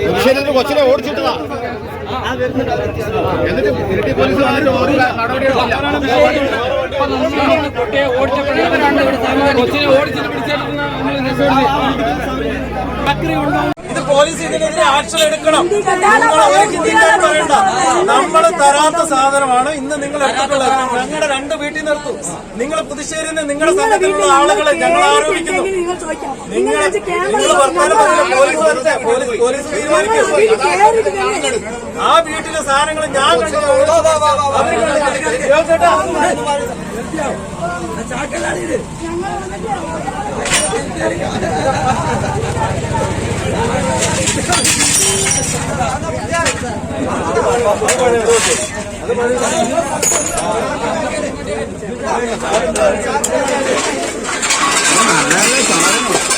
പ്രതിഷേധത്തിന് കൊച്ചിനെ ഓടിച്ചിട്ടതാ എന്നിട്ട് ഇരട്ടി പോലീസ് വന്നിട്ട് ഒരു നടപടിയെടുത്തില്ല കുട്ടിയെ ഓടിച്ചപ്പോഴാണ് കൊച്ചിനെ ഓടിച്ചിട്ട് പിടിച്ചിട്ട് ബക്കറി ഉണ്ടോ പോലീസ് ഇതിനെതിരെ ആക്ഷൻ എടുക്കണം. ഒരു ചിന്തിക്കാൻ പറയണ്ട. നമ്മൾ തരാത്ത സാധനമാണ് ഇന്ന് നിങ്ങൾ എടുത്തിട്ടുള്ളത്. ഞങ്ങളുടെ രണ്ട് വീട്ടിൽ നിർത്തും. നിങ്ങൾ പുതുശ്ശേരിയിൽ നിന്ന് നിങ്ങളുടെ സംഘത്തിലുള്ള ആളുകളെ ഞങ്ങൾ ആരോപിക്കുന്നു. നിങ്ങൾ നിങ്ങൾ വർത്തമാനം പറഞ്ഞില്ല പോലീസ് പോലീസ് പോലീസ് തീരുമാനിക്കും. ആ വീട്ടിലെ സാധനങ്ങൾ ഞാൻ ചേട്ടാ നിങ്ങൾ ചോദിക്കാം നിങ്ങൾ വെച്ച്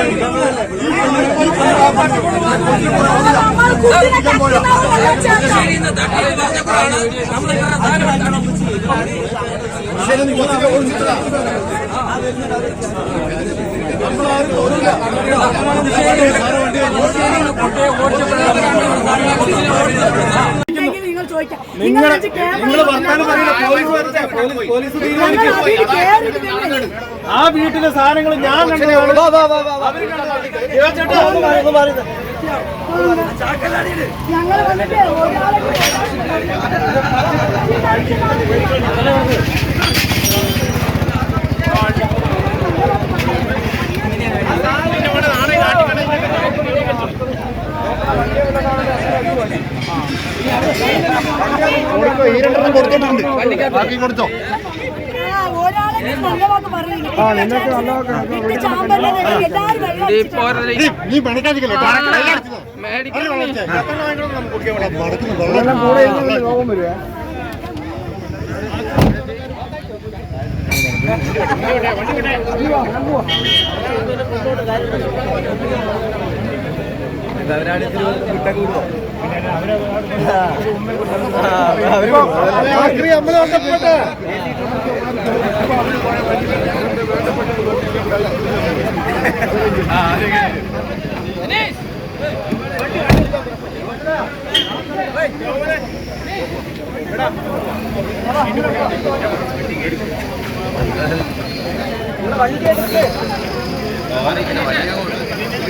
നിങ്ങൾ വർത്താനം കയറിയിട്ട് തന്നെ ആ വീട്ടിലെ സാധനങ്ങൾ ഞാൻ ഞങ്ങൾ വന്നിട്ട് ഈ രണ്ടെണ്ണം കൊടുത്തിട്ടുണ്ട്. ബാക്കി കൊടുത്തോ? ആ, ഒരാളെ നല്ല വാക്ക് പറഞ്ഞില്ല. പിന്നെ ചാമ്പലിനെ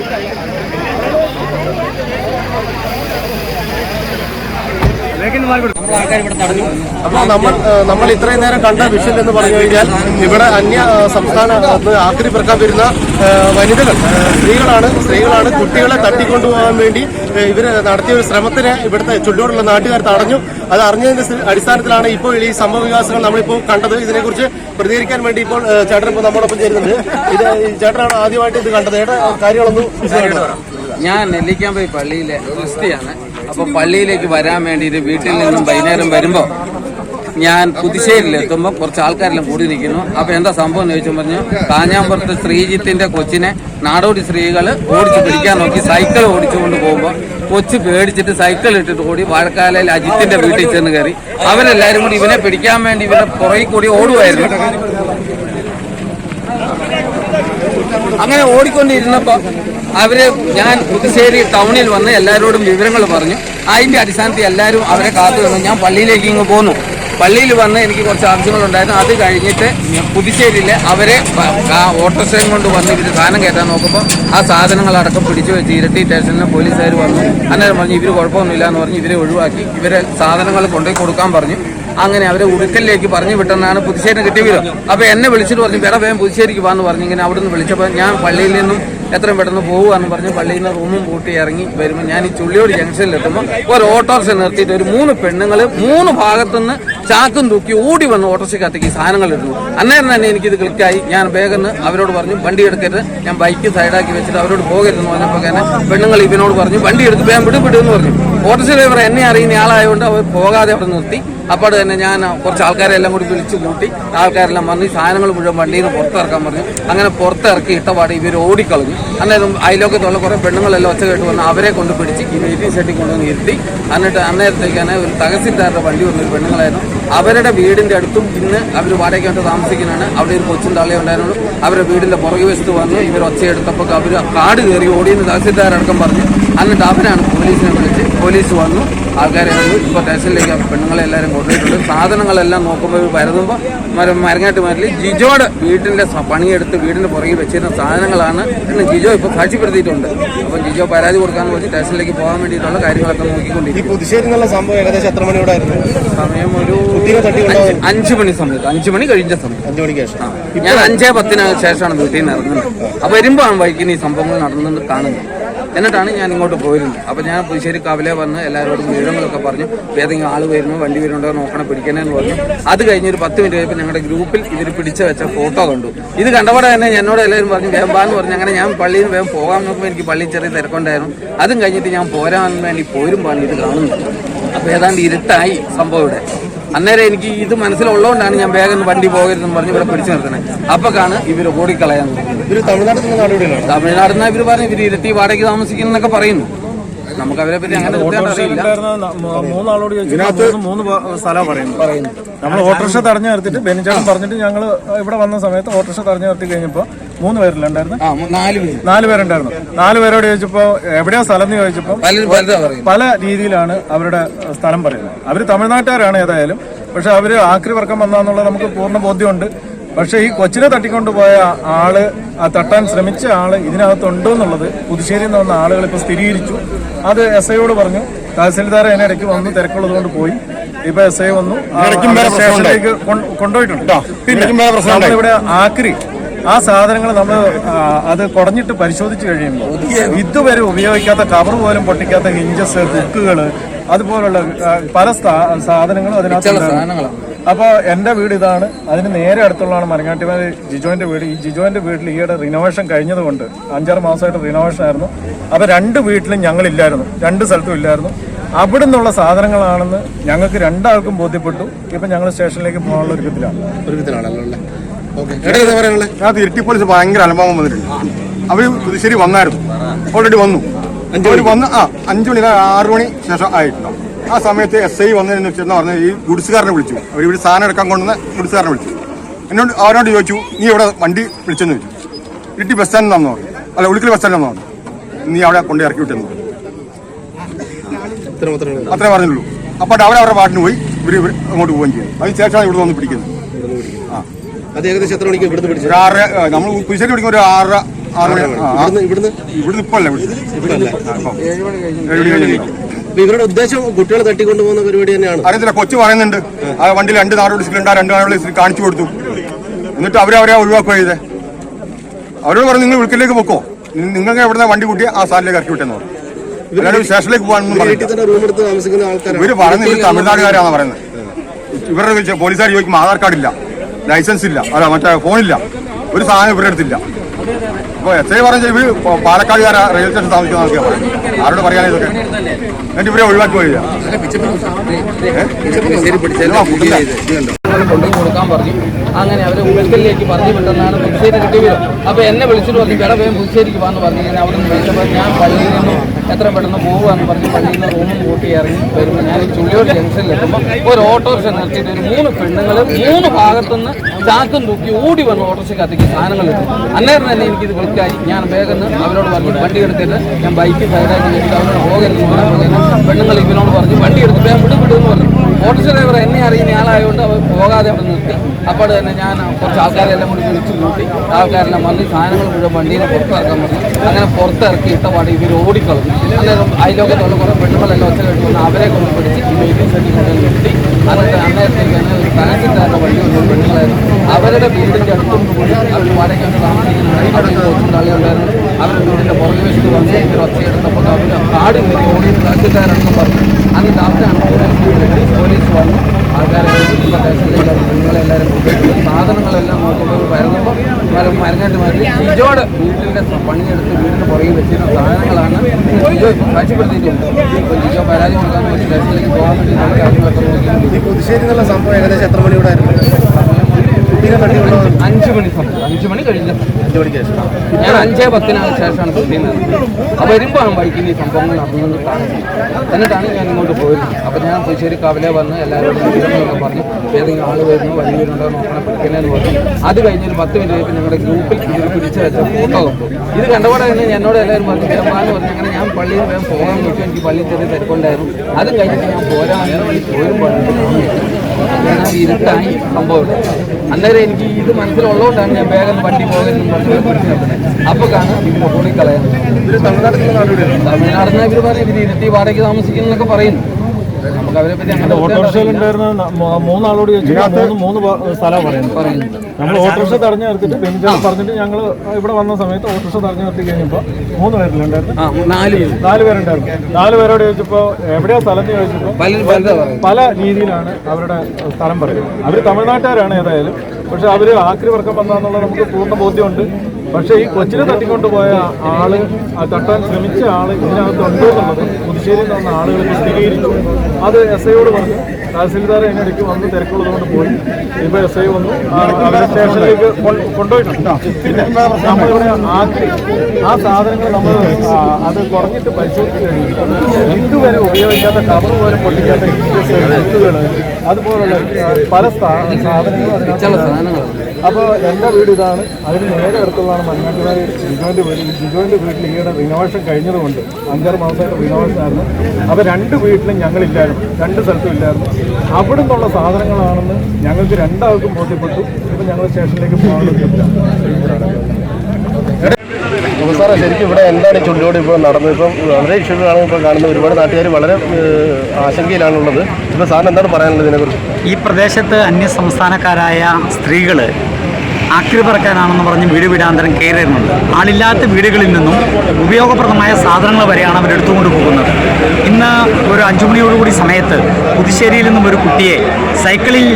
Thank you. അപ്പോൾ നമ്മൾ നമ്മൾ ഇത്രയും നേരം കണ്ട വിഷൻ എന്ന് പറഞ്ഞു കഴിഞ്ഞാൽ ഇവിടെ അന്യ സംസ്ഥാന ആക്രി പിറക്കാൻ വരുന്ന വനിതകൾ സ്ത്രീകളാണ് സ്ത്രീകളാണ് കുട്ടികളെ തട്ടിക്കൊണ്ടുപോകാൻ വേണ്ടി ഇവർ നടത്തിയ ഒരു ശ്രമത്തിന് ഇവിടുത്തെ ചുള്ളോടുള്ള നാട്ടുകാർ തടഞ്ഞു. അത് അറിഞ്ഞതിന്റെ അടിസ്ഥാനത്തിലാണ് ഇപ്പോൾ ഈ സംഭവ വികാസങ്ങൾ നമ്മളിപ്പോൾ കണ്ടത്. ഇതിനെക്കുറിച്ച് പ്രതികരിക്കാൻ വേണ്ടി ഇപ്പോൾ ചേട്ടൻ ഇപ്പോൾ നമ്മോടൊപ്പം ചേരുന്നുണ്ട്. ഇത് ചേട്ടനാണ് ആദ്യമായിട്ട് ഇത് കണ്ടത്. ഏട്ടാ കാര്യങ്ങളൊന്നും. ഞാൻ നെല്ലിക്കാമ്പൈ പള്ളിയിലെ ക്രിസ്റ്റിയാണ് അപ്പൊ പള്ളിയിലേക്ക് വരാൻ വേണ്ടിയിട്ട് വീട്ടിൽ നിന്നും വൈകുന്നേരം വരുമ്പോ ഞാൻ പുതുശ്ശേരിയിൽ എത്തുമ്പോൾ കുറച്ച് ആൾക്കാരെല്ലാം കൂടി നിൽക്കുന്നു. അപ്പൊ എന്താ സംഭവം എന്ന് ചോദിച്ചു പറഞ്ഞു കാഞ്ഞാമ്പുറത്ത് ശ്രീജിത്തിന്റെ കൊച്ചിനെ നാടോടി സ്ത്രീകൾ ഓടിച്ചു പിടിക്കാൻ നോക്കി സൈക്കിൾ ഓടിച്ചുകൊണ്ട് പോകുമ്പോൾ കൊച്ചു പേടിച്ചിട്ട് സൈക്കിൾ ഇട്ടിട്ട് ഓടി വാഴക്കാലയിൽ അജിത്തിന്റെ വീട്ടിൽ ചെന്ന് കയറി. അവരെല്ലാരും കൂടി ഇവനെ പിടിക്കാൻ വേണ്ടി ഇവരെ പുറകിൽ കൂടി ഓടുമായിരുന്നു അങ്ങനെ ഓടിക്കൊണ്ടിരുന്നപ്പോ അവർ ഞാൻ പുതുശ്ശേരി ടൗണിൽ വന്ന് എല്ലാവരോടും വിവരങ്ങൾ പറഞ്ഞു. അതിന്റെ അടിസ്ഥാനത്തിൽ എല്ലാവരും അവരെ കാത്തു വന്നു ഞാൻ പള്ളിയിലേക്ക് ഇങ്ങ് പോന്നു. പള്ളിയിൽ വന്ന് എനിക്ക് കുറച്ച് ആവശ്യങ്ങളുണ്ടായിരുന്നു. അത് കഴിഞ്ഞിട്ട് പുതുശ്ശേരിയിലെ അവരെ ഓട്ടോറിക്ഷയും കൊണ്ട് വന്ന് ഇവർ സാധനം കയറ്റാൻ നോക്കുമ്പോൾ ആ സാധനങ്ങളടക്കം പിടിച്ചു വെച്ച് ഇരട്ടി സ്റ്റേഷനിൽ പോലീസുകാർ വന്നു. അന്നേരം പറഞ്ഞു ഇവർ കുഴപ്പമൊന്നുമില്ല എന്ന് പറഞ്ഞ് ഇവരെ ഒഴിവാക്കി. ഇവരെ സാധനങ്ങൾ കൊണ്ടുപോയി കൊടുക്കാൻ പറഞ്ഞു. അങ്ങനെ അവരെ ഉടുക്കലിലേക്ക് പറഞ്ഞു വിട്ടെന്നാണ് പുതുശ്ശേരി കിട്ടിയ വിവരം. അപ്പോൾ എന്നെ വിളിച്ചിട്ട് പറഞ്ഞു വേറെ വേഗം പുതുശ്ശേരിക്ക് പോകാമെന്ന് പറഞ്ഞു ഇങ്ങനെ അവിടെ നിന്ന് വിളിച്ചപ്പോൾ ഞാൻ പള്ളിയിൽ നിന്നും എത്രയും പെട്ടെന്ന് പോകുകയെന്ന് പറഞ്ഞ് പള്ളിയിൽ നിന്ന് റൂമും പൂട്ടി ഇറങ്ങി വരുമ്പോൾ ഞാൻ ഈ ചുള്ളിയോട് ജംഗ്ഷനിൽ എത്തുമ്പോൾ ഒരു ഓട്ടോറിക്ഷ നിർത്തിയിട്ട് ഒരു മൂന്ന് പെണ്ണുങ്ങൾ മൂന്ന് ഭാഗത്തുനിന്ന് ചാക്കും തൂക്കി ഓടി വന്ന് ഓട്ടോറിക്ഷക്കകത്തേക്ക് ഈ സാധനങ്ങൾ ഇട്ടു അന്നേരം തന്നെ എനിക്കിത് ക്ലിക്കായി ഞാൻ വേഗം അവരോട് പറഞ്ഞു വണ്ടി എടുക്കരുത്. ഞാൻ ബൈക്ക് സൈഡാക്കി വെച്ചിട്ട് അവരോട് പോകരുതെന്ന് പറഞ്ഞപ്പോൾ തന്നെ പെണ്ണുങ്ങൾ ഇവനോട് പറഞ്ഞു വണ്ടി എടുത്ത് വേഗം വിടും പറഞ്ഞു. ഓട്ടോറിക്ഷ ഡ്രൈവർ എന്നെ അറിയുന്ന ആളായതുകൊണ്ട് അവർ പോകാതെ അവിടെ നിർത്തി. അപ്പോൾ തന്നെ ഞാൻ കുറച്ച് ആൾക്കാരെ എല്ലാം കൂടി വിളിച്ചു കൂട്ടി ആൾക്കാരെല്ലാം വന്ന് ഈ സാധനങ്ങൾ മുഴുവൻ വണ്ടിയിൽ നിന്ന് പുറത്തിറക്കാൻ പറഞ്ഞു. അങ്ങനെ പുറത്തിറക്കി ഇട്ടപാട് ഇവർ ഓടിക്കളഞ്ഞു. അന്നേരം അയലോക്കത്തുള്ള കുറേ പെണ്ണുങ്ങളെല്ലാം ഒച്ച കേട്ട് വന്ന് അവരെ കൊണ്ട് പിടിച്ച് ഈ വെയിറ്റിംഗ് ഷെഡിൽ കൊണ്ടുവന്ന് ഇരുത്തി. എന്നിട്ട് അന്നേരത്തേക്കാണ് ഒരു തഹസിൽദാരുടെ വണ്ടി വന്നൊരു പെണ്ണുങ്ങളായിരുന്നു. അവരുടെ വീടിന്റെ അടുത്തും ഇന്ന് അവർ വാടകയ്ക്കായിട്ട് താമസിക്കുന്നതാണ്. അവിടെ ഒരു കൊച്ചും തള്ളേ ഉണ്ടായിരുന്നു. അവരുടെ വീടിന്റെ പുറകു വശത്ത് വന്ന് ഇവർ ഒച്ചയെടുത്തപ്പോൾ അവർ കാട് കയറി ഓടിയെന്ന് തഹസിൽദാരടക്കം പറഞ്ഞു. എന്നിട്ട് അവരാണ് പോലീസിനെ വിളിച്ച് പോലീസ് വന്നു. ആൾക്കാരെ ഇപ്പോൾ സ്റ്റേഷനിലേക്ക് ആ പെണ്ണുങ്ങളെ എല്ലാവരും കൊണ്ടുപോയിട്ടുണ്ട്. സാധനങ്ങളെല്ലാം നോക്കുമ്പോൾ വരുമ്പോൾ മരം മരങ്ങാട്ട് മാറ്റിൽ ജിജോയുടെ വീട്ടിന്റെ പണിയെടുത്ത് വീടിന്റെ പുറകിൽ വെച്ചിരുന്ന സാധനങ്ങളാണ് എന്ന് ജിജോ ഇപ്പോൾ സാക്ഷ്യപ്പെടുത്തിയിട്ടുണ്ട്. അപ്പോൾ ജിജോ പരാതി കൊടുക്കാമെന്ന് വെച്ച് സ്റ്റേഷനിലേക്ക് പോകാൻ വേണ്ടിയിട്ടുള്ള കാര്യങ്ങളൊക്കെ നോക്കിക്കൊണ്ടിരിക്കും പുതുശ്ശേരി എന്നുള്ള സംഭവം ഏകദേശം എത്ര മണിയോടെ സമയം ഒരു അഞ്ച് മണി സമയത്ത്. അഞ്ച് മണി കഴിഞ്ഞ സമയം അഞ്ച് മണിക്ക് ശേഷം. ഞാൻ അഞ്ചേ പത്തിന് ശേഷമാണ് വീട്ടിൽ നിന്ന് ഇറങ്ങുന്നത്. അപ്പോൾ വരുമ്പോഴാണ് വൈകിന് ഈ സംഭവങ്ങൾ നടന്നത് കാണുന്നത്. എന്നിട്ടാണ് ഞാൻ ഇങ്ങോട്ട് പോയിരുന്നത്. അപ്പൊ ഞാൻ പുതുശ്ശേരി കവലെ വന്ന് എല്ലാവരോടും വിവരങ്ങളൊക്കെ പറഞ്ഞു. ഏതെങ്കിലും ആൾ വരുന്നു വണ്ടി വരുന്നുണ്ടോ നോക്കണം പിടിക്കണേന്ന് പറഞ്ഞു. അത് കഴിഞ്ഞ് ഒരു പത്ത് മിനിറ്റ് കഴിയുമ്പോൾ ഞങ്ങളുടെ ഗ്രൂപ്പിൽ ഇവർ പിടിച്ച വെച്ച ഫോട്ടോ കണ്ടു. ഇത് കണ്ടപാടെ തന്നെ എന്നോട് എല്ലാവരും പറഞ്ഞു വേഗം ബാന്ന് പറഞ്ഞു. അങ്ങനെ ഞാൻ പള്ളിയിൽ നിന്ന് വേഗം പോകാൻ നോക്കുമ്പോൾ എനിക്ക് പള്ളി ചെറിയ തിരക്കുണ്ടായിരുന്നു. അതും കഴിഞ്ഞിട്ട് ഞാൻ പോരാൻ വേണ്ടി പോരുമ്പോഴാണ് ഇത് കാണുന്നത്. അപ്പോൾ ഏതാണ്ട് ഇരുട്ടായി സംഭവം ഇവിടെ. അന്നേരം എനിക്ക് ഇത് മനസ്സിലുള്ളതുകൊണ്ടാണ് ഞാൻ വേഗം വണ്ടി പോകരുതെന്ന് പറഞ്ഞ് ഇവിടെ പിടിച്ചു നിർത്തണേ. അപ്പോൾ കാണ് ഇവർ ഓടിക്കളയാൻ നോക്കുന്നത്. തമിഴ്നാട്ടിൽ നിന്ന് ഇവർ പറഞ്ഞു ഇവർ ഇരട്ടി വാടകയ്ക്ക് താമസിക്കുന്നു എന്നൊക്കെ പറയുന്നു. നമുക്ക് അവരെ പറ്റി അങ്ങനെ അറിയില്ല മൂന്നാളോട് ചോദിച്ചപ്പോൾ മൂന്ന് സ്ഥലം പറയുന്നു. നമ്മൾ ഓട്ടോറിക്ഷ തടഞ്ഞു നിർത്തിട്ട് ബെനിച്ചേട്ടൻ പറഞ്ഞിട്ട് ഞങ്ങൾ ഇവിടെ വന്ന സമയത്ത് ഓട്ടോറിക്ഷ തടഞ്ഞു നിർത്തി കഴിഞ്ഞപ്പോൾ മൂന്ന് പേരിലുണ്ടായിരുന്നു. ആ നാല് പേര്. നാല് പേരുണ്ടായിരുന്നു. നാല് പേരോട് ചോദിച്ചപ്പോ എവിടെയാ സ്ഥലം എന്ന് ചോദിച്ചപ്പോൾ പല രീതിയിലാണ് അവരുടെ സ്ഥലം പറയുന്നത്. അവർ തമിഴ്നാട്ടുകാരാണ് ഏതായാലും. പക്ഷെ അവർ ആക്രി വർക്കം വന്നാന്നുള്ളത് നമുക്ക് പൂർണ ബോധ്യമുണ്ട്. പക്ഷെ ഈ കൊച്ചിനെ തട്ടിക്കൊണ്ടുപോയ ആൾ ആ തട്ടാൻ ശ്രമിച്ച ആൾ ഇതിനകത്തുണ്ടോ എന്നുള്ളത് പുതുശ്ശേരിയിൽ നിന്ന് വന്ന ആളുകൾ ഇപ്പൊ സ്ഥിരീകരിച്ചു. അത് എസ് ഐയോട് പറഞ്ഞു. തഹസിൽദാർ അതിനിടയ്ക്ക് വന്ന് തിരക്കുള്ളത് പോയി. ഇപ്പൊ എസ് ഐ വന്നു. ഇടയ്ക്കും. സ്റ്റേഷനിലേക്ക് കൊണ്ടുപോയിട്ടുണ്ട്. ഇടയ്ക്കും. ഇവിടെ ആക്രി ആ സാധനങ്ങൾ നമ്മൾ അത് കുടഞ്ഞിട്ട് പരിശോധിച്ച് കഴിയുമ്പോൾ ഇതുവരെ ഉപയോഗിക്കാത്ത കവർ പോലും പൊട്ടിക്കാത്ത ഹിഞ്ചസ് ബുക്കുകൾ അതുപോലുള്ള പല സ്ഥാ- സാധനങ്ങളും അതിനകത്ത് സാധനങ്ങളാണ്. എന്റെ എന്റെ വീട് ഇതാണ്. അതിന് നേരെ അടുത്തുള്ളതാണ് മരങ്ങാട്ടിമാര് ജിജോന്റെ വീട്. ഈ ജിജോന്റെ വീട്ടിൽ ഈയിടെ റിനോവേഷൻ കഴിഞ്ഞതുകൊണ്ട് അഞ്ചാറ് മാസമായിട്ട് റിനോവേഷൻ ആയിരുന്നു. അപ്പോൾ രണ്ട് വീട്ടിലും ഞങ്ങളില്ലായിരുന്നു. രണ്ട് സ്ഥലത്തും ഇല്ലായിരുന്നു. അവിടെ നിന്നുള്ള സാധനങ്ങളാണെന്ന് ഞങ്ങൾക്ക് രണ്ടാൾക്കും ബോധ്യപ്പെട്ടു. ഇപ്പൊ ഞങ്ങൾ സ്റ്റേഷനിലേക്ക് പോകാനുള്ള ഒരുക്കത്തിലാണ്. ഒരു വിധത്തിലാണല്ലോ അല്ലേ ഓക്കെ. എടാ എന്താ ഇരട്ടി പോലീസ് ഭയങ്കര അനുഭവം വന്നിട്ടുണ്ട്. അവർ പുതുശ്ശേരി വന്നായിരുന്നു. ഓൾറെഡി വന്നു. അവർ വന്ന് ആ അഞ്ചു മണി ആറു മണി ശേഷം ആയിട്ടുണ്ടാവും. ആ സമയത്ത് എസ് ഐ വന്നതിന് വെച്ചെന്ന് പറഞ്ഞ് ഈ ഗുഡ്സുകാരനെ വിളിച്ചു. അവർ ഇവിടെ സാധനം എടുക്കാൻ കൊണ്ടുവന്ന ഗുഡ്സുകാരനെ വിളിച്ചു. എന്നോട് അവരോട് ചോദിച്ചു നീ ഇവിടെ വണ്ടി വിളിച്ചെന്ന് ചോദിച്ചു? ഇട്ടി ബസ് സ്റ്റാൻഡിൽ നിന്നു പറഞ്ഞു. അല്ല ഉളിക്കൽ ബസ് സ്റ്റാൻഡിൽ നിന്നു പറഞ്ഞു. നീ അവിടെ കൊണ്ട് ഇറക്കി വിട്ടെന്ന്. അത്രേ പറഞ്ഞുള്ളൂ. അപ്പോൾ അവർ അവരുടെ പാട്ടിന് പോയി ഇവർ ഇവർ അങ്ങോട്ട് പോവുകയും ചെയ്യും അതിന് ശേഷമാണ് ഇവിടെ വന്ന് പിടിക്കുന്നത്. ആ. അത് ഏകദേശം എത്ര മണിക്ക് ഇവിടുന്ന് പിടിച്ചു ഒരു നമ്മൾ ആറ് മണി ആ, ആ. ഇവിടുന്ന്? ഇവിടുന്ന് ഇവിടുന്ന്. ഏഴ് മണി കഴിഞ്ഞിട്ടുണ്ടാവും. അപ്പൊ ഇവരുടെ ഉദ്ദേശം കുട്ടികളെ തട്ടിക്കൊണ്ടു പോകുന്ന പരിപാടി തന്നെയാണ്. അറിയത്തില്ല കൊച്ചു പറയുന്നുണ്ട്. ആ വണ്ടിയിൽ രണ്ട് നാടോടി ഡിസ്കിലുണ്ട് ആ രണ്ട് നാടോടി സ്ത്രീ കാണിച്ചു കൊടുത്തു. എന്നിട്ട് അവരെ അവരെ ഒഴിവാക്കുക ചെയ്തേ. അവരോട് പറഞ്ഞു നിങ്ങൾ വിളിക്കലേക്ക് പൊക്കോ. നിങ്ങൾക്ക് എവിടെ വണ്ടി കൂട്ടി ആ സാറിലേക്ക് ഇറക്കി വിട്ടെന്ന് പറഞ്ഞു. സ്റ്റേഷനിലേക്ക് പോകാനൊന്നും പറഞ്ഞില്ല. ഇവർ പറഞ്ഞു തമിഴ്നാടുകാരാണ് പറയുന്നത്. ഇവരുടെ പോലീസുകാർ ചോദിക്കുമ്പോൾ ആധാർ കാർഡ് ഇല്ല ലൈസൻസ് ഇല്ല അല്ല മറ്റേ ഫോണില്ല ഒരു സാധനം ഇവരുടെ അടുത്തില്ല. അപ്പോൾ എസ് ഐ പറഞ്ഞ ഇപ്പോൾ പാലക്കാട് കാര റെയിൽവേ സ്റ്റേഷൻ താമസിക്കുന്ന ആൾക്കാർ പറയും. ആരോട് പറയാൻ ഇതൊക്കെ? എന്നിട്ട് ഇവരെ ഒഴിവാക്കി പോയില്ല പിടിച്ചെല്ലാം കൊണ്ടുപോയി കൊടുക്കാൻ പറഞ്ഞു. അങ്ങനെ അവർ ഉൾക്കലിലേക്ക് പറഞ്ഞു വിട്ടെന്നാണ് പുതുശ്ശേരി കിട്ടിയത് അപ്പോൾ എന്നെ വിളിച്ചിട്ട് പറഞ്ഞു വേറെ വേഗം പുതുശ്ശേരിക്ക് പോകാന്ന് പറഞ്ഞു കഴിഞ്ഞാൽ അവിടെ നിന്ന് വിളിച്ചപ്പോൾ ഞാൻ പള്ളിയിൽ നിന്നും എത്ര പെട്ടെന്ന് പോകുകയെന്ന് പറഞ്ഞ്. പള്ളിയിൽ നിന്ന് റൂമിൽ കൂട്ടി ഇറങ്ങി വരുമ്പോൾ ഞാൻ ചുള്ളിയോട് ജംഗ്ഷനിൽ എത്തുമ്പോൾ ഒരു ഓട്ടോറിക്ഷ നിർത്തിയിട്ട് ഒരു മൂന്ന് പെണ്ണുങ്ങൾ മൂന്ന് ഭാഗത്തുനിന്ന് ചാക്കും തൂക്കി ഓടി വന്ന് ഓട്ടോറിക്ഷക്കകത്തേക്ക് സാധനങ്ങൾ ഇട്ടു. അന്നേരം തന്നെ എനിക്കിത് വിളിക്കായി ഞാൻ വേഗം അവരോട് പറഞ്ഞു വണ്ടി എടുത്തിട്ട് ഞാൻ ബൈക്ക് വെച്ചിട്ട് അവരോട് പോകരുത് പെണ്ണുങ്ങൾ ഇവനോട് പറഞ്ഞു വണ്ടി എടുത്ത് ഞാൻ വിടുവിടുന്ന് പറഞ്ഞു ഓട്ടോറിക്ഷ ഡ്രൈവർ എന്നെ അറിയുന്ന ആളായതുകൊണ്ട് അവർ പോകാതെ അവിടെ നിർത്തി. അപ്പോൾ തന്നെ ഞാൻ കുറച്ച് ആൾക്കാരെല്ലാം കൂടി വിളിച്ചു കൂട്ടി ആൾക്കാരെല്ലാം വന്ന് സാധനങ്ങൾ മുഴുവൻ വണ്ടിയിൽ പുറത്തിറക്കാൻ പറഞ്ഞു. അങ്ങനെ പുറത്തിറക്കി ഇട്ട പാട് ഇവർ ഓടിക്കളഞ്ഞു. അന്നേരം അതിലോകത്തുള്ള കുറേ പെണ്ണുങ്ങളെല്ലാം ഒച്ച കഴിഞ്ഞു വന്ന് അവരെ കൊണ്ട് പിടിച്ച് വെയിറ്റിംഗ് ഷെഡിൽ കൊണ്ട് നിർത്തി. എന്നിട്ട് അന്നേരത്തേക്കാണ് ഒരു ഫാൻസിന്റെ വണ്ടി വന്നു പെണ്ണുങ്ങളായിരുന്നു. അവരുടെ വീടിന്റെ അടുത്തുകൊണ്ട് പോയി അവർ വാടകയ്ക്ക് താമസിക്കുന്നുണ്ടായി അവിടെ ഒരു കൊച്ചും തള്ളിയുണ്ടായിരുന്നു അവരുടെ വീടിന്റെ പുറകെ വെച്ചിട്ട് വന്ന് ഇവർ ഒച്ചയെടുത്തപ്പോൾ അവർ കാട് ഓടി തഹസിൽദാരടക്കം പറഞ്ഞു എന്നിട്ട് അവരാണ് പോലീസ് പോലീസ് വന്നു ആൾക്കാരെ ഇപ്പോൾ സ്റ്റേഷനിലേക്ക് അവർ പെണ്ണുങ്ങളെല്ലാവരും കൊണ്ടുപോയി സാധനങ്ങളെല്ലാം നോക്കുമ്പോൾ വരുന്നപ്പോൾ മരം മരങ്ങാട്ട് മാറ്റി ജിജോട് വീട്ടിന്റെ പണിയെടുത്ത് വീടിന് പുറകിൽ വെച്ചിരുന്ന സാധനങ്ങളാണ് ഇത് കാഴ്ചപ്പെടുത്തിയിട്ടുണ്ട് ജിജോ പരാതി കൊടുക്കാൻ വേണ്ടി സ്റ്റേഷനിലേക്ക് പോകാൻ വേണ്ടി നമ്മൾ കാര്യങ്ങളൊക്കെ നോക്കിയിട്ടുണ്ട്. പുതുശ്ശേരി എന്നുള്ള സംഭവം ഏകദേശം എത്ര മണിയോടെ ആയിരുന്നു കുട്ടീനെ തട്ടിക്കൊണ്ടു അഞ്ച് മണി സമയം. അഞ്ച് മണി കഴിഞ്ഞ. അഞ്ചു മണിക്ക് ശേഷം. ഞാൻ അഞ്ചേ പത്തിനാണ് ശേഷമാണ് കുട്ടിയുന്നത് അപ്പോൾ വരുമ്പോഴാണ് ബൈക്കിൽ ഈ സംഭവങ്ങൾ നടന്നത് എന്നിട്ടാണ് ഞാൻ ഇങ്ങോട്ട് പോയിരുന്നത് അപ്പോൾ ഞാൻ പുതുശ്ശേരി കവലെ വന്ന് എല്ലാവരോടും പറഞ്ഞു. ഏതെങ്കിലും ആൾ വരുന്നു വഴി വരുന്നുണ്ടോ നോക്കണം പഠിക്കണമെന്ന് പറഞ്ഞു. അത് കഴിഞ്ഞൊരു പത്ത് മിനിറ്റ് കഴിഞ്ഞ് ഞങ്ങളുടെ ഗ്രൂപ്പിൽ പിടിച്ച് വെച്ച ഫോട്ടോ കണ്ടു. ഇത് കണ്ടപാടെ തന്നെ എന്നോട് എല്ലാവരും പറഞ്ഞു വേമ്പാന്ന് പറഞ്ഞു അങ്ങനെ ഞാൻ പള്ളിയിൽ വേഗം പോകാൻ നോക്കി എനിക്ക് പള്ളിയിൽ ചെറിയ തിരക്കുണ്ടായിരുന്നു. അത് കഴിഞ്ഞിട്ട് ഞാൻ പോരാൻ പോരുമ്പോഴാണ് ഇരുട്ടായി സംഭവം അന്നേരം എനിക്ക് ഇത് മനസ്സിലുള്ളതുകൊണ്ടാണ് ഞാൻ വേഗം വണ്ടി പോകുന്നത്. അപ്പോൾ കാണാം ഇതിന് ഓടിക്കളയാൻ ഇവർ തമിഴ്നാട്ടിൽ നിന്ന് നാടുകൂടിയാണ് തമിഴ്നാട് നിന്ന് ഇവർ പറയും ഇവർ ഇരുട്ടി വാടകയ്ക്ക് താമസിക്കുന്നൊക്കെ പറയുന്നു. നമുക്ക് അവരെ പറ്റി അങ്ങനെ ഓട്ടോറിക്ഷയിൽ ഉണ്ടായിരുന്ന ന- മൂന്നാളോട് ചോദിച്ചു മൂന്ന് മൂന്ന് സ്ഥലം പറയുന്നത്. നമ്മൾ ഓട്ടോറിക്ഷ തടഞ്ഞു പറഞ്ഞിട്ട് ഞങ്ങൾ ഇവിടെ വന്ന സമയത്ത് ഓട്ടോറിക്ഷ തടഞ്ഞു നിർത്തി കഴിഞ്ഞപ്പോൾ മൂന്ന് പേരിലുണ്ടായിരുന്നു. നാല് പേര്. നാല് പേരുണ്ടായിരുന്നു. നാല് പേരോട് ചോദിച്ചപ്പോൾ എവിടെയാ സ്ഥലം ചോദിച്ചപ്പോൾ പല രീതിയിലാണ് അവരുടെ സ്ഥലം പറയുന്നത്. അവർ തമിഴ്നാട്ടുകാരാണ് ഏതായാലും. പക്ഷെ അവർ ആക്രി വർക്കം വന്നതെന്നുള്ള നമുക്ക് പൂർണ ബോധ്യമുണ്ട്. പക്ഷേ ഈ കൊച്ചിനെ തട്ടിക്കൊണ്ടുപോയ ആൾ തട്ടാൻ ശ്രമിച്ച ആൾ ഇതിനകത്ത് ഉണ്ടോ എന്നുള്ളത് പുതുശ്ശേരിയിൽ നിന്ന് വന്ന ആളുകൾക്ക് സ്ഥിരീകരിച്ചു അത് എസ് ഐയോട് പറഞ്ഞു. തഹസിൽദാർ അതിനിടയ്ക്ക് വന്ന് തിരക്കുള്ളതുകൊണ്ട് പോയി. ഇപ്പൊ എസ് ഐ വന്നു. സ്റ്റേഷനിലേക്ക് കൊണ്ടുപോയിട്ടുണ്ട്. നമ്മളിവിടെ ആക്രി ആ സാധനങ്ങൾ നമ്മൾ അത് കുറഞ്ഞിട്ട് പരിശോധിച്ച് കഴിഞ്ഞു ഇതുവരെ ഉപയോഗിക്കാത്ത കവർ പോലും പൊട്ടിക്കാത്ത അതുപോലുള്ള പല സാധനങ്ങളും അപ്പോൾ എന്റെ വീട് ഇതാണ്. അതിന് നേരെ അടുത്തുള്ളതാണ് മഞ്ഞാട്ടുകാരി ജിജോന്റെ വീട്. ജിജോന്റെ വീട്ടിൽ ഈയിടെ റിനോവേഷൻ കഴിഞ്ഞതുകൊണ്ട് അഞ്ചാറ് മാസമായിട്ട് റിനോവേഷൻ ആയിരുന്നു. അപ്പോൾ രണ്ട് വീട്ടിലും ഞങ്ങളില്ലായിരുന്നു. രണ്ട് സ്ഥലത്തും ഇല്ലായിരുന്നു. അവിടെ നിന്നുള്ള സാധനങ്ങളാണെന്ന് ഞങ്ങൾക്ക് രണ്ടാൾക്കും ബോധ്യപ്പെട്ടു. ഇപ്പം ഞങ്ങൾ സ്റ്റേഷനിലേക്ക് പോകാനുള്ള സാറേ ശരിക്കും ഇവിടെ എന്താണ് ചുള്ളിയോട് ഇപ്പോൾ നടന്നത്? ഇപ്പം വളരെ ഇഷ്യൂകളാണ് ഇപ്പോൾ കാണുന്നത്. ഒരുപാട് നാട്ടുകാർ വളരെ ആശങ്കയിലാണുള്ളത്. ഇപ്പോൾ സാറിന് എന്താണ് പറയാനുള്ളത് ഇതിനെക്കുറിച്ച്? ഈ പ്രദേശത്ത് അന്യ സംസ്ഥാനക്കാരായ സ്ത്രീകൾ ആക്രി പറക്കാനാണെന്ന് പറഞ്ഞ് വീട് വീടാന്തരം കയറുന്നുണ്ട് ആളില്ലാത്ത വീടുകളിൽ നിന്നും ഉപയോഗപ്രദമായ സാധനങ്ങൾ വരെയാണ് അവരെടുത്തുകൊണ്ട് പോകുന്നത്. ഇന്ന് ഒരു അഞ്ചു മണിയോടുകൂടി സമയത്ത് പുതുശ്ശേരിയിൽ നിന്നും ഒരു കുട്ടിയെ സൈക്കിളിൽ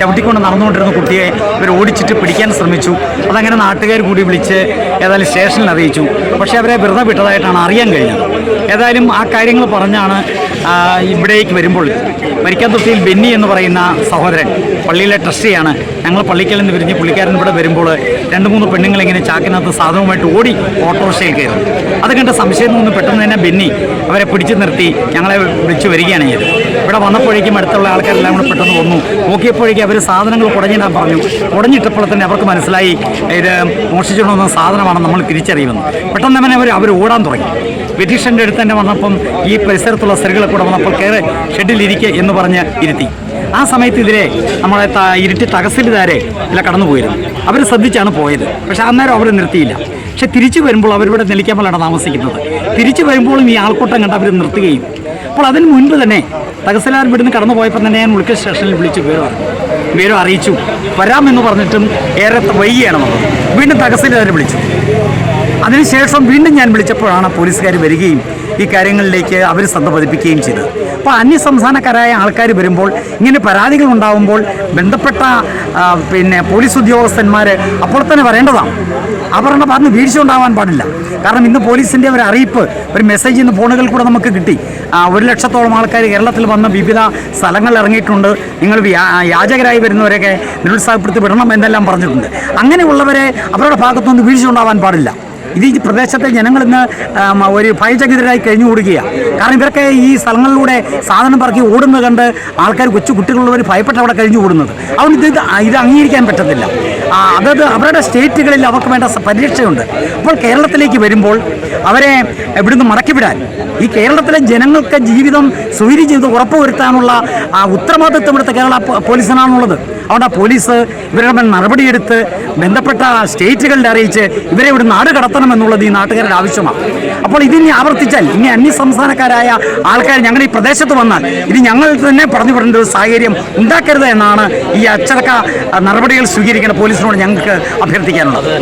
ചവിട്ടിക്കൊണ്ട് നടന്നുകൊണ്ടിരുന്ന കുട്ടിയെ ഇവർ ഓടിച്ചിട്ട് പിടിക്കാൻ ശ്രമിച്ചു. അതങ്ങനെ നാട്ടുകാർ കൂടി വിളിച്ച് ഏതായാലും സ്റ്റേഷനിൽ അറിയിച്ചു. പക്ഷേ അവരെ വെറുതെ വിട്ടതായിട്ടാണ് അറിയാൻ കഴിഞ്ഞത്. ഏതായാലും ആ കാര്യങ്ങൾ പറഞ്ഞാണ് ഇവിടേക്ക് വരുമ്പോൾ മരിക്കാത്തൊട്ടിയിൽ ബെന്നി എന്ന് പറയുന്ന സഹോദരൻ പള്ളിയിലെ ട്രസ്റ്റിയാണ്. ഞങ്ങൾ പള്ളിക്കൽ നിന്ന് പിരിഞ്ഞ് പുള്ളിക്കാരൻ ഇവിടെ വരുമ്പോൾ രണ്ട് മൂന്ന് പെണ്ണുങ്ങൾ ഇങ്ങനെ ചാക്കിനകത്ത് സാധനവുമായിട്ട് ഓടി ഓട്ടോറിക്ഷയിൽ കയറും. അത് കണ്ട് സംശയം നിന്ന് പെട്ടെന്ന് തന്നെ ബെന്നി അവരെ പിടിച്ചു നിർത്തി ഞങ്ങളെ വിളിച്ചു വരികയാണ് ചെയ്തത്. ഇവിടെ വന്നപ്പോഴേക്കും അടുത്തുള്ള ആൾക്കാരെല്ലാം കൂടെ പെട്ടെന്ന് വന്നു. നോക്കിയപ്പോഴേക്കും അവർ സാധനങ്ങൾ കുടഞ്ഞിടാൻ പറഞ്ഞു. കുടഞ്ഞിട്ടപ്പോൾ തന്നെ അവർക്ക് മനസ്സിലായി ഇത് മോഷിച്ചുകൊണ്ട് വന്ന സാധനമാണ് നമ്മൾ തിരിച്ചറിയുമെന്ന് പെട്ടെന്ന് തന്നെ അവർ അവർ ഓടാൻ തുടങ്ങി. വിധീഷന്റെ അടുത്ത് തന്നെ വന്നപ്പം ഈ പരിസരത്തുള്ള സ്ത്രീകളെ കൂടെ വന്നപ്പോൾ കയറി ഷെഡിലിരിക്കുക എന്ന് പറഞ്ഞ് ഇരുത്തി. ആ സമയത്ത് ഇതിലെ നമ്മളെ ഇരുട്ടി തകസിലുകാരെ ഇല്ല കടന്നു പോയിരുന്നു അവർ ശ്രദ്ധിച്ചാണ് പോയത്. പക്ഷെ അന്നേരം അവർ നിർത്തിയില്ല. പക്ഷെ തിരിച്ചു വരുമ്പോൾ അവരിവിടെ നെല്ലിക്കാമലാണ് താമസിക്കുന്നത്. തിരിച്ചു വരുമ്പോഴും ഈ ആൾക്കൂട്ടം കണ്ട് അവർ നിർത്തുകയും. അപ്പോൾ അതിന് മുൻപ് തന്നെ തഹസിലാർ ഇവിടുന്ന് കടന്നു പോയപ്പോൾ തന്നെ ഞാൻ ഉൾക്കൽ സ്റ്റേഷനിൽ വിളിച്ച് വിവരം. വിവരം അറിയിച്ചു. വരാമെന്ന് പറഞ്ഞിട്ടും ഏറെ വൈകിയാണ് നമ്മൾ. വീണ്ടും തഹസിലാർ വിളിച്ചു അതിനുശേഷം വീണ്ടും ഞാൻ വിളിച്ചപ്പോഴാണ് പോലീസുകാർ വരികയും ഈ കാര്യങ്ങളിലേക്ക് അവർ ശ്രദ്ധ പതിപ്പിക്കുകയും ചെയ്തത് അപ്പോൾ അന്യസംസ്ഥാനക്കാരായ ആൾക്കാർ വരുമ്പോൾ ഇങ്ങനെ പരാതികൾ ഉണ്ടാകുമ്പോൾ ബന്ധപ്പെട്ട പിന്നെ പോലീസ് ഉദ്യോഗസ്ഥന്മാർ അപ്പോൾ തന്നെ വരേണ്ടതാണ്. അവരുടെ പറഞ്ഞ് വീഴ്ച ഉണ്ടാവാൻ പാടില്ല. കാരണം ഇന്ന് പോലീസിന്റെ ഒരു അറിയിപ്പ് ഒരു മെസ്സേജ് ഇന്ന് ഫോണുകളിൽ കൂടെ നമുക്ക് കിട്ടി. ഒരു ലക്ഷത്തോളം ആൾക്കാർ കേരളത്തിൽ വന്ന് വിവിധ സ്ഥലങ്ങളിൽ ഇറങ്ങിയിട്ടുണ്ട്. നിങ്ങൾ യാചകരായി വരുന്നവരെയൊക്കെ നിരുത്സാഹപ്പെടുത്തി വിടണം എന്നെല്ലാം പറഞ്ഞിട്ടുണ്ട്. അങ്ങനെയുള്ളവരെ അവരുടെ ഭാഗത്തുനിന്ന് വീഴ്ച ഉണ്ടാവാൻ പാടില്ല. ഇത് ഈ പ്രദേശത്തെ ജനങ്ങൾ ഇന്ന് ഒരു ഭയചകിതരായി കഴിഞ്ഞുകൂടുകയാണ് കാരണം ഇവരൊക്കെ ഈ സ്ഥലങ്ങളിലൂടെ സാധനം പറക്കി ഓടുന്നത് കണ്ട് ആൾക്കാർ കൊച്ചു കുട്ടികളുള്ളവർ ഭയപ്പെട്ട് അവിടെ കഴിഞ്ഞു കൂടുന്നത്. അതുകൊണ്ട് ഇത് ഇത് അംഗീകരിക്കാൻ പറ്റത്തില്ല. അതത് അവരുടെ സ്റ്റേറ്റുകളിൽ അവർക്ക് വേണ്ട പരിരക്ഷയുണ്ട്. അപ്പോൾ കേരളത്തിലേക്ക് വരുമ്പോൾ അവരെ ഇവിടുന്ന് മടക്കിവിടാൻ ഈ കേരളത്തിലെ ജനങ്ങൾക്ക് ജീവിതം സ്വൈര്യ ജീവിതം ഉറപ്പുവരുത്താനുള്ള ആ ഉത്തരവാദിത്വം ഇവിടുത്തെ കേരള പോലീസിനാണുള്ളത്. അതുകൊണ്ട് ആ പോലീസ് ഇവരുടെ മേൽ നടപടിയെടുത്ത് ബന്ധപ്പെട്ട സ്റ്റേറ്റുകളുടെ അറിയിച്ച് ഇവരെ ഇവിടെ നാട് കടത്തണമെന്നുള്ളത് ഈ നാട്ടുകാരുടെ ആവശ്യമാണ്. അപ്പോൾ ഇതിനി ആവർത്തിച്ചാൽ ഇനി അന്യ സംസ്ഥാനക്കാരായ ആൾക്കാർ ഞങ്ങൾ ഈ പ്രദേശത്ത് വന്നാൽ ഇത് ഞങ്ങൾ തന്നെ പറഞ്ഞു വിടേണ്ട ഒരു സാഹചര്യം ഉണ്ടാക്കരുത് എന്നാണ് ഈ അച്ചടക്ക നടപടികൾ സ്വീകരിക്കേണ്ട പോലീസിനോട് ഞങ്ങൾക്ക് അഭ്യർത്ഥിക്കാനുള്ളത്.